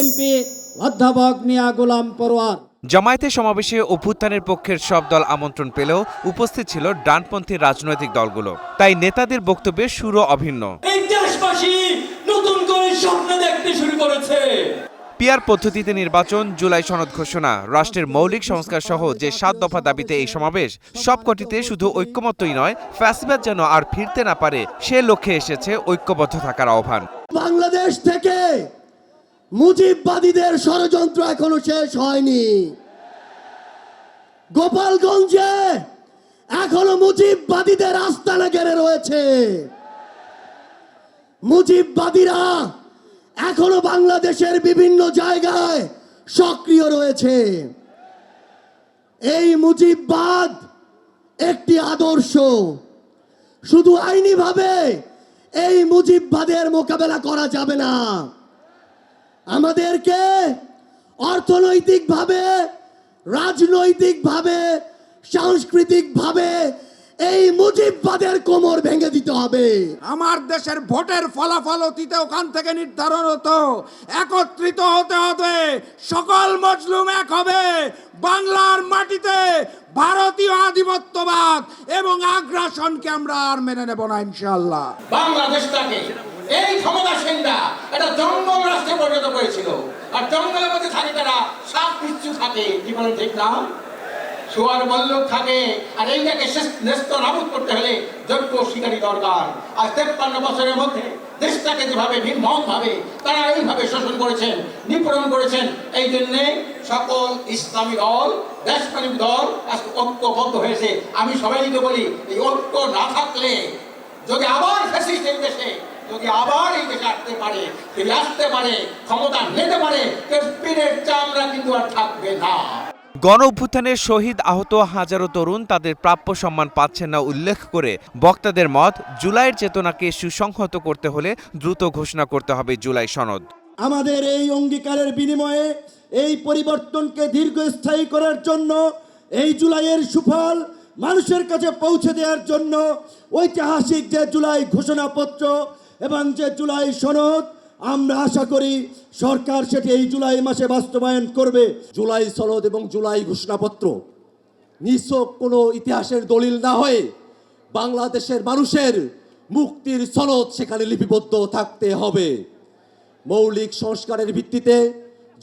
MP অধ্যাপক মিয়া গোলাম পরোয়ার। জামায়াতে সমাবেশে অভ্যুত্থানের পক্ষের সব দল আমন্ত্রণ পেলেও উপস্থিত ছিল ডানপন্থী রাজনৈতিক দলগুলো। তাই নেতাদের বক্তব্যের সুরও অভিন্ন। এই দেশবাসী নতুন করে স্বপ্ন দেখতে শুরু করেছে। পিয়ার পদ্ধতিতে নির্বাচন জুলাই সনদ ঘোষণা রাষ্ট্রের মৌলিক সংস্কার সহ যে সাত দফা দাবিতে এই সমাবেশ সবকটিতে শুধু ঐক্যমত্যই নয় ফ্যাসিবাদ যেন আর ফিরতে না পারে সে লক্ষ্যে এসেছে ঐক্যবদ্ধ থাকার আহ্বান। বাংলাদেশ থেকে মুজিববাদীদের ষড়যন্ত্র এখনও শেষ হয়নি। গোপালগঞ্জে এখনও মুজিববাদীদের আস্তানা গেড়ে রয়েছে। মুজিববাদীরা এখনও বাংলাদেশের বিভিন্ন জায়গায় সক্রিয় রয়েছে। এই মুজিববাদ একটি আদর্শ। শুধু আইনিভাবে এই মুজিববাদের মোকাবেলা করা যাবে না। আমাদেরকে অর্থনৈতিকভাবে রাজনৈতিকভাবে সাংস্কৃতিকভাবে এই মুজিববাদের কোমর ভেঙে দিতে হবে। আমার দেশের ভোটের ফলাফল অতীতে ওখান থেকে নির্ধারণ হতো। একত্রিত হতে হবে। সকল মজলুম এক হবে। বাংলার মাটিতে ভারতীয় আধিপত্যবাদ এবং আগ্রাসনকে আমরা আর মেনে নেব না ইনশাল্লাহ বাংলাদেশটাকে এই ক্ষমতাসীনরা একটা জঙ্গল রাষ্ট্রে পরিণত করেছিল আর জঙ্গলের মধ্যে থাকে তারা সাপ পিচ্ছু থাকে। জীবন ঠিক না? সোয়ার বল্লভ থাকে। আর এইটাকে ন্যস্ত নাবুদ করতে হলে যোগ্য শিকারী দরকার। আর তেপ্পান্ন বছরের মধ্যে দেশটাকে যেভাবে নির্মম ভাবে তারা এইভাবে শোষণ করেছেন, নিপীড়ন করেছেন, এই জন্যে সকল ইসলামী দল, দেশপ্রেমিক দল আজকে ঐক্যবদ্ধ হয়েছে। আমি সবাইকে বলি, এই ঐক্য না থাকলে যদি আবার ফ্যাসিস্ট এই দেশে যদি আবার এই দেশে আসতে পারে ফিরে আসতে পারে ক্ষমতা নিতে পারে পিনের চামড়া কিন্তু আর থাকবে না। গণ অভ্যুত্থানের শহীদ আহত হাজারো তরুণ তাদের প্রাপ্য সম্মান পাচ্ছেন না উল্লেখ করে বক্তাদের মত জুলাইয়ের চেতনাকে সুসংহত করতে হলে দ্রুত ঘোষণা করতে হবে জুলাই সনদ। আমাদের এই অঙ্গীকারের বিনিময়ে এই পরিবর্তনকে দীর্ঘস্থায়ী করার জন্য এই জুলাইয়ের সুফল মানুষের কাছে পৌঁছে দেওয়ার জন্য ঐতিহাসিক যে জুলাই ঘোষণাপত্র এবং যে জুলাই সনদ, আমরা আশা করি সরকার সেটি এই জুলাই মাসে বাস্তবায়ন করবে। জুলাই সনদ এবং জুলাই ঘোষণাপত্র নিছক কোনো ইতিহাসের দলিল না হয়ে বাংলাদেশের মানুষের মুক্তির সনদ সেখানে লিপিবদ্ধ থাকতে হবে। মৌলিক সংস্কারের ভিত্তিতে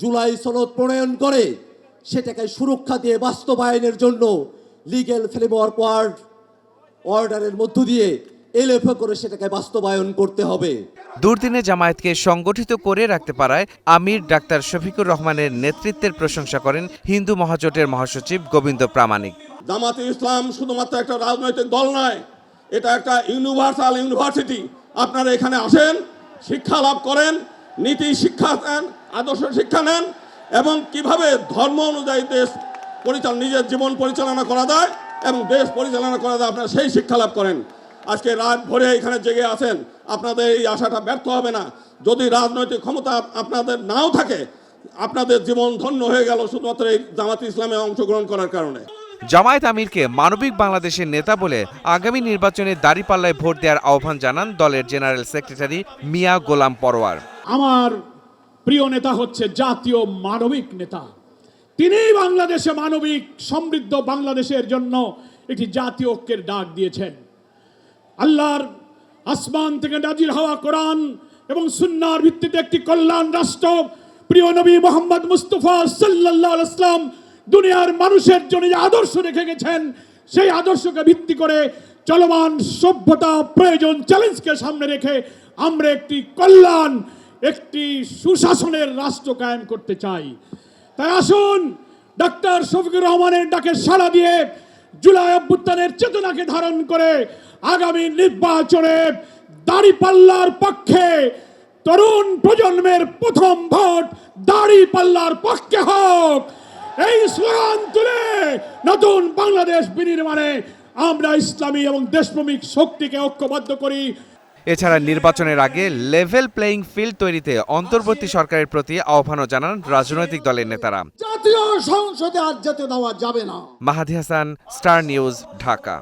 জুলাই সনদ প্রণয়ন করে সেটাকে সুরক্ষা দিয়ে বাস্তবায়নের জন্য লিগেল ফ্রেমওয়ার্ক ওয়ার্ড অর্ডারের মধ্য দিয়ে এলএফএ করে সেটাকে বাস্তবায়ন করতে হবে। দুর্দিনে জামায়াতকে সংগঠিত করে রাখতে পারায় আমির ডাক্তার শফিকুর রহমানের নেতৃত্বের প্রশংসা করেন হিন্দু মহাজোটের মহাসচিব গোবিন্দ প্রামাণিক। জামাতে ইসলাম শুধুমাত্র একটা রাজনৈতিক দল নয় এটা একটা ইউনিভার্সাল ইউনিভার্সিটি। আপনারা এখানে আসেন শিক্ষা লাভ করেন নীতি শিক্ষা নেন আদর্শ শিক্ষা নেন এবং কীভাবে ধর্ম অনুযায়ী দেশ পরিচালনা নিজের জীবন পরিচালনা করা যায় এবং দেশ পরিচালনা করা যায় আপনারা সেই শিক্ষা লাভ করেন। আজকে রাত ভরে এখানে জেগে আছেন আপনাদের এই আশাটা ব্যর্থ হবে না। যদি রাজনৈতিক ক্ষমতা আপনাদের নাও থাকে আপনাদের জীবন ধন্য হয়ে গেল শুধুমাত্র এই জামাতে ইসলামে অংশগ্রহণ করার কারণে। জামায়াত আমিরকে মানবিক বাংলাদেশের নেতা বলে আগামী নির্বাচনে দাঁড়িপাল্লায় ভোট দেওয়ার আহ্বান জানান দলের জেনারেল সেক্রেটারি মিয়া গোলাম পরোয়ার। আমার প্রিয় নেতা হচ্ছে জাতীয় মানবিক নেতা। তিনি বাংলাদেশে মানবিক সমৃদ্ধ বাংলাদেশের জন্য একটি জাতীয় ঐক্যের ডাক দিয়েছেন। আল্লাহর আসমান থেকে নাজিল হওয়া কোরআন এবং সুন্নার ভিত্তিতে একটি কল্যাণ রাষ্ট্র। প্রিয় নবী মোহাম্মদ মুস্তফা আলাইহি ইসলাম দুনিয়ার মানুষের জন্য যে আদর্শ রেখে গেছেন, সেই আদর্শকে ভিত্তি করে চলমান সভ্যতা প্রয়োজন চ্যালেঞ্জকে সামনে রেখে আমরা একটি কল্যাণ, একটি সুশাসনের রাষ্ট্র কায়েম করতে চাই। তাই আসুন, ডাক্তার শফিকুর রহমানের ডাকে সাড়া দিয়ে জুলাই অভ্যুত্থানের চেতনাকে ধারণ করে আগামী নির্বাচনে দাড়িপাল্লার পক্ষে তরুণ প্রজন্মের প্রথম ভোট দাড়িপাল্লার পক্ষে হোক। এই স্লোগান তুলে নতুন বাংলাদেশ বিনির্মাণে আমরা ইসলামী এবং দেশপ্রমিক শক্তিকে ঐক্যবদ্ধ করি। এছাড়া নির্বাচনের আগে লেভেল প্লেইং ফিল্ড তৈরিতে অন্তর্বর্তী সরকারের প্রতি আহ্বানও জানান রাজনৈতিক দলের নেতারা। জাতীয় সংসদে আর যেতে দেওয়া যাবে না। Mahadi Hasan star news Dhaka.